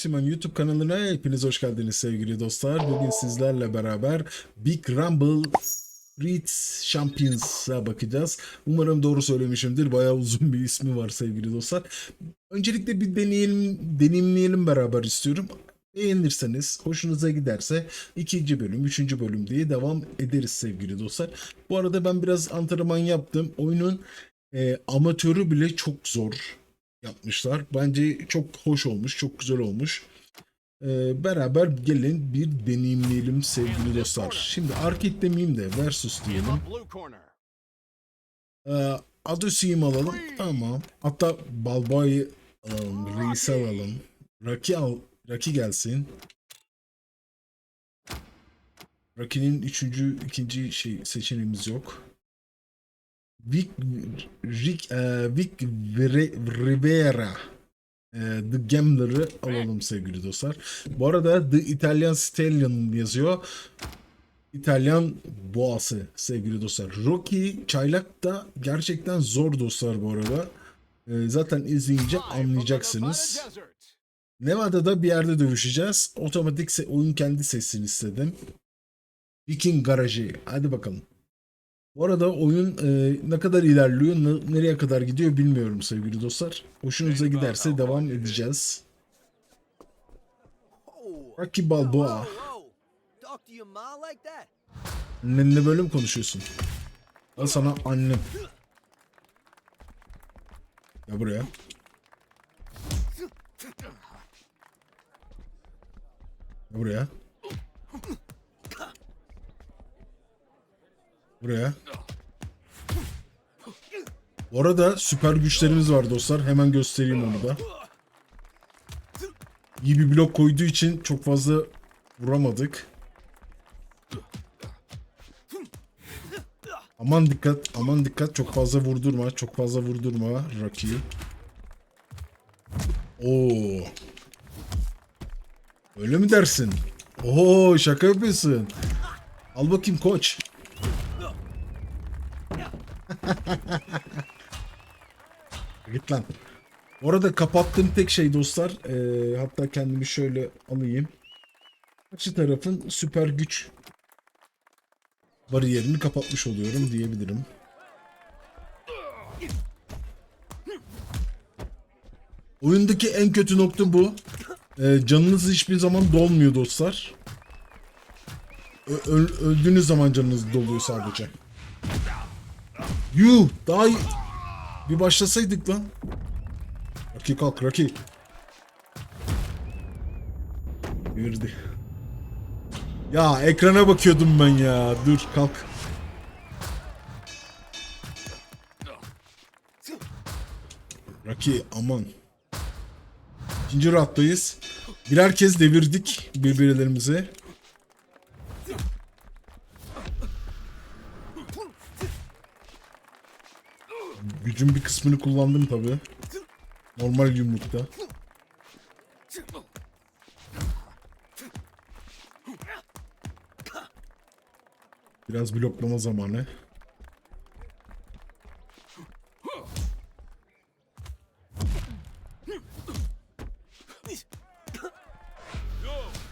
Maximen YouTube kanalına hepiniz hoş geldiniz sevgili dostlar. Bugün sizlerle beraber Big Rumble Street Champions'a bakacağız. Umarım doğru söylemişimdir. Bayağı uzun bir ismi var sevgili dostlar. Öncelikle bir deneyelim, deneyimleyelim beraber istiyorum. Beğenirseniz, hoşunuza giderse ikinci bölüm, üçüncü bölüm diye devam ederiz sevgili dostlar. Bu arada ben biraz antrenman yaptım. Oyunun e, amatörü bile çok zor yapmışlar. Bence çok hoş olmuş, çok güzel olmuş. Ee, beraber gelin bir deneyimleyelim sevgili dostlar. Şimdi arcade demeyeyim de versus diyelim. Ee, Adosi'yi alalım. Tamam. Hatta Balboa'yı alalım. Reis'i alalım. Rocky al. Rocky gelsin. Rocky'nin üçüncü, ikinci şey seçeneğimiz yok. Vic, Rick, e, Vic Rivera. e, The Gambler'ı alalım sevgili dostlar. Bu arada The Italian Stallion yazıyor. İtalyan boğası sevgili dostlar. Rocky Çaylak da gerçekten zor dostlar bu arada. E, zaten izleyince anlayacaksınız. Nevada'da bir yerde dövüşeceğiz. Otomatik oyun kendi sesini istedim. Viking Garajı. Hadi bakalım. Bu arada oyun e, ne kadar ilerliyor, ne- nereye kadar gidiyor bilmiyorum sevgili dostlar. Hoşunuza giderse devam edeceğiz. Oh, Rocky Balboa. Annenle böyle mi konuşuyorsun? Al sana annem. Ya buraya. Ya buraya. Buraya. Bu arada süper güçlerimiz var dostlar. Hemen göstereyim onu da. İyi bir blok koyduğu için çok fazla vuramadık. Aman dikkat, aman dikkat. Çok fazla vurdurma, çok fazla vurdurma Rocky'yi. Oo. Öyle mi dersin? Oo, şaka yapıyorsun. Al bakayım koç. Git lan. Orada kapattığım tek şey dostlar, eee, hatta kendimi şöyle alayım. Karşı tarafın süper güç bariyerini kapatmış oluyorum diyebilirim. Oyundaki en kötü nokta bu. Ee, canınız hiçbir zaman dolmuyor dostlar. Ö- öl- öldüğünüz zaman canınız doluyor sadece. Yuh! Daha iyi. Bir başlasaydık lan. Rocky kalk Rocky. Girdi. Ya ekrana bakıyordum ben ya. Dur kalk. Rocky aman. İkinci rattayız. Birer kez devirdik birbirlerimizi. Gücün bir kısmını kullandım tabi. Normal yumrukta. Biraz bloklama zamanı.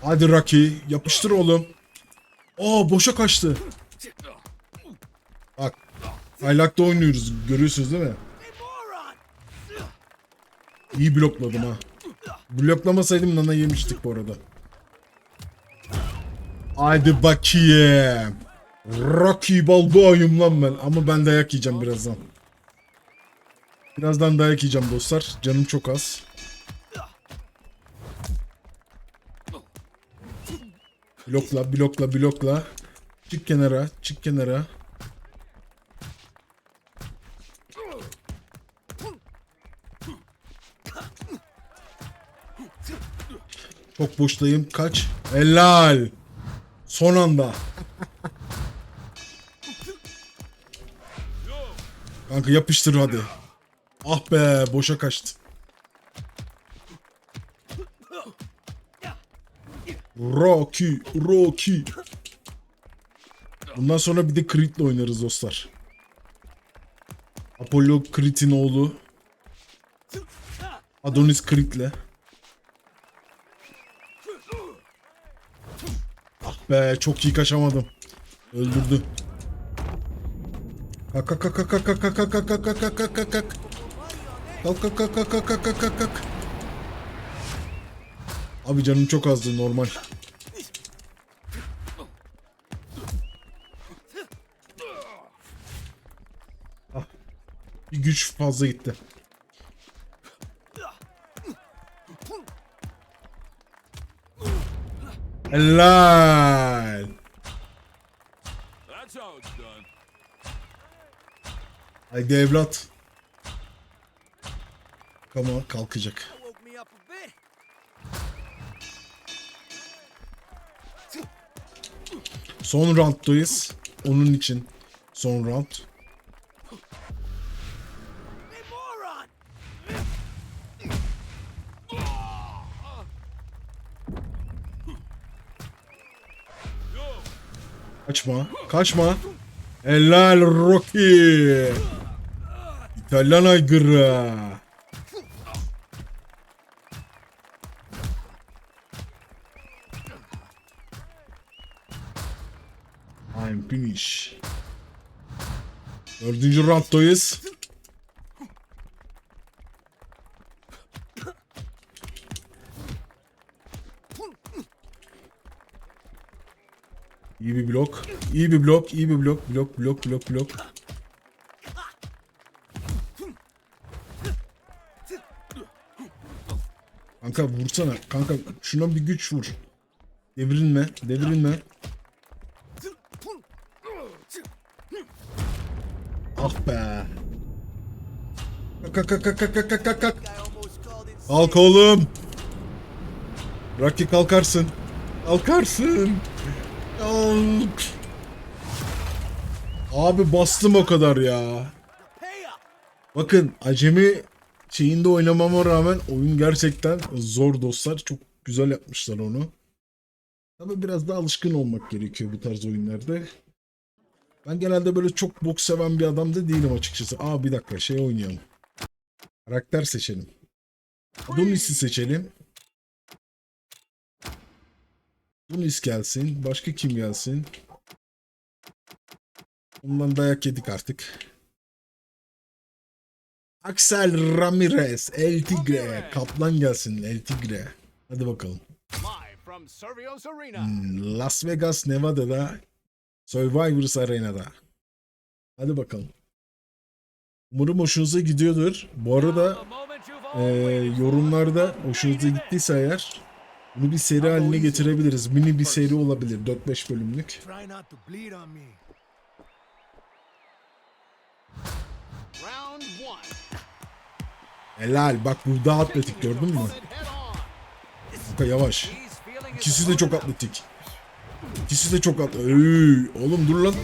Hadi Rocky yapıştır oğlum. Aa boşa kaçtı. Aylak'ta oynuyoruz. Görüyorsunuz değil mi? İyi blokladım ha. Bloklamasaydım nana yemiştik bu arada. Haydi bakayım. Rocky Balboa'yım lan ben. Ama ben dayak yiyeceğim birazdan. Birazdan dayak yiyeceğim dostlar. Canım çok az. Blokla, blokla, blokla. Çık kenara, çık kenara. Çok boştayım. Kaç. Helal. Son anda. Kanka yapıştır hadi. Ah be boşa kaçtı. Rocky, Rocky. Bundan sonra bir de Creed'le oynarız dostlar. Apollo Creed'in oğlu. Adonis Creed'le. Be çok iyi kaçamadım. Öldürdü. Kalk kalk kalk kalk kalk kalk kalk kalk kalk kalk kalk kalk kalk kalk. Kalk kalk kalk kalk kalk kalk kalk kalk. Abi canım çok azdı normal. Ah, bir güç fazla gitti. Helal. Haydi evlat. Kama kalkacak. Son rounddayız. Onun için son round. Kaçma. Kaçma. Helal Rocky. İtalyan aygırı. I'm finish. Dördüncü rounddayız. İyi bir blok. İyi bir blok. iyi bir blok. Blok blok blok blok. Kanka vursana. Kanka şuna bir güç vur. Devrilme. Devrilme. Ah be. Kalk kalk kalk kalk kalk kalk kalk kalk. Oğlum. Rocky kalkarsın. Kalkarsın. Abi bastım o kadar ya. Bakın acemi şeyinde oynamama rağmen oyun gerçekten zor dostlar. Çok güzel yapmışlar onu. Ama biraz daha alışkın olmak gerekiyor bu tarz oyunlarda. Ben genelde böyle çok boks seven bir adam da değilim açıkçası. Aa bir dakika şey oynayalım. Karakter seçelim. Adonis'i seçelim. Adonis gelsin. Başka kim gelsin? Ondan dayak yedik artık. Axel Ramirez, El Tigre. Kaplan gelsin, El Tigre. Hadi bakalım. Hmm, Las Vegas, Nevada'da Survivors Arena'da. Hadi bakalım. Umarım hoşunuza gidiyordur. Bu arada e, yorumlarda hoşunuza gittiyse eğer bunu bir seri haline getirebiliriz. Mini bir seri olabilir. 4-5 bölümlük. Helal. Bak bu daha atletik gördün mü? Kanka yavaş. İkisi de çok atletik. İkisi de çok atletik. Ey, oğlum dur lan.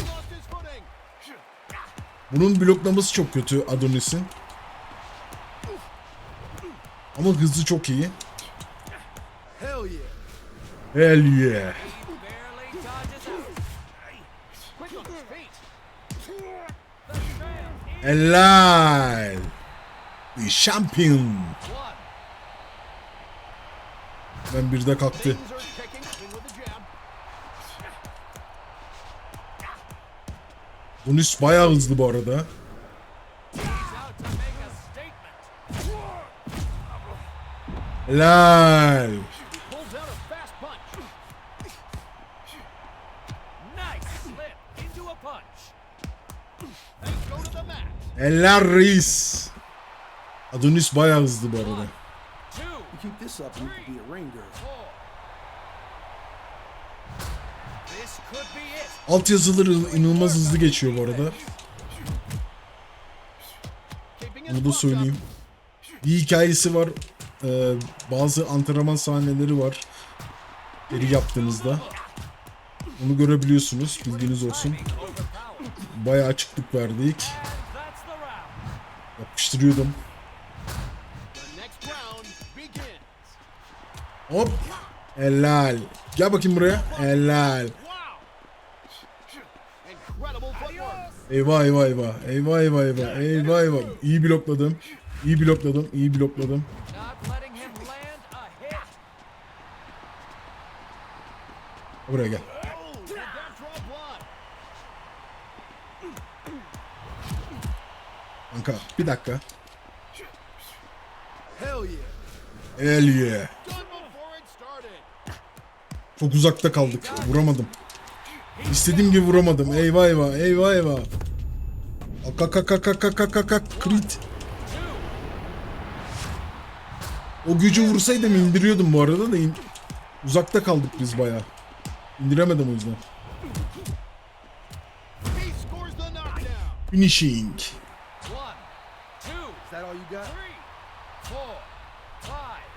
Bunun bloklaması çok kötü Adonis'in. Ama hızı çok iyi. Hell yeah. Alive. The champion. Ben bir de kalktı. Unis bayağı hızlı bu arada. Live. Eller reis. Adonis bayağı hızlı bu arada. Alt yazıları inanılmaz hızlı geçiyor bu arada. Onu da söyleyeyim. Bir hikayesi var. Ee, bazı antrenman sahneleri var. Geri yaptığınızda. Onu görebiliyorsunuz. Bilginiz olsun. Bayağı açıklık verdik. Yapıştırıyordum. Hop. Helal. Gel bakayım buraya. Helal. Eyvah eyvah eyvah. Eyvah eyvah eyvah. Eyvah eyvah. İyi blokladım. İyi blokladım. İyi blokladım. Buraya gel. Kanka bir dakika. Hell yeah. Çok uzakta kaldık. Vuramadım. İstediğim gibi vuramadım. Eyvah eyvah. Eyvah eyvah. Ak ak ak ak ak ak ak crit. O gücü vursaydım indiriyordum bu arada da uzakta kaldık biz bayağı. İndiremedim o yüzden. Finishing.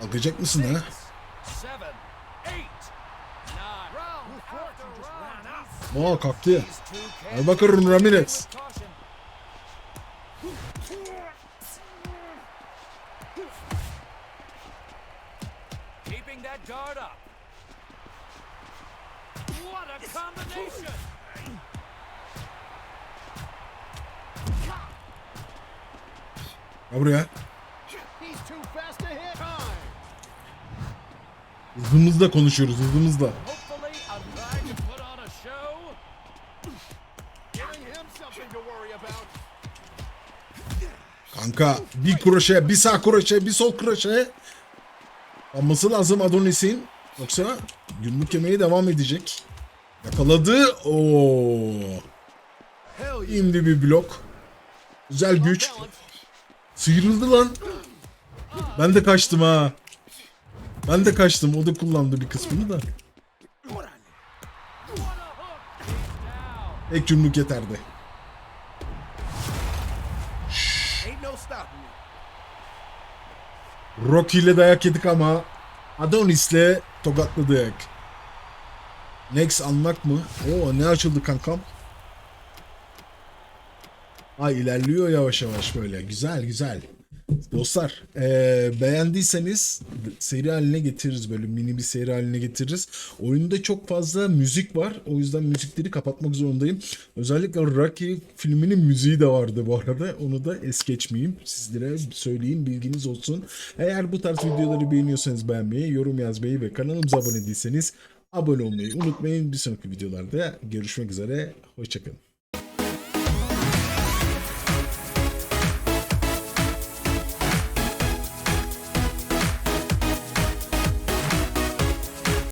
Bakacak mısın ha? Aa kalktı ya. Al bakalım Ramirez. with caution. To worry about. Kanka bir kroşe, bir sağ kroşe, bir sol kroşe. Alması lazım Adonis'in. Yoksa günlük yemeye devam edecek. Yakaladı. Oo. Şimdi bir blok. Güzel güç. Sıyrıldı lan. Ben de kaçtım ha. Ben de kaçtım. O da kullandı bir kısmını da. Tek cümlük yeterdi. Rocky ile dayak yedik ama Adonis'le tokatladık. Next anlak mı? Oo ne açıldı kankam? Ay ilerliyor yavaş yavaş böyle. Güzel güzel. Dostlar eee, beğendiyseniz seri haline getiririz böyle mini bir seri haline getiririz. Oyunda çok fazla müzik var. O yüzden müzikleri kapatmak zorundayım. Özellikle Rocky filminin müziği de vardı bu arada. Onu da es geçmeyeyim. Sizlere söyleyeyim bilginiz olsun. Eğer bu tarz videoları beğeniyorsanız beğenmeyi, yorum yazmayı ve kanalımıza abone değilseniz abone olmayı unutmayın. Bir sonraki videolarda görüşmek üzere. Hoşçakalın.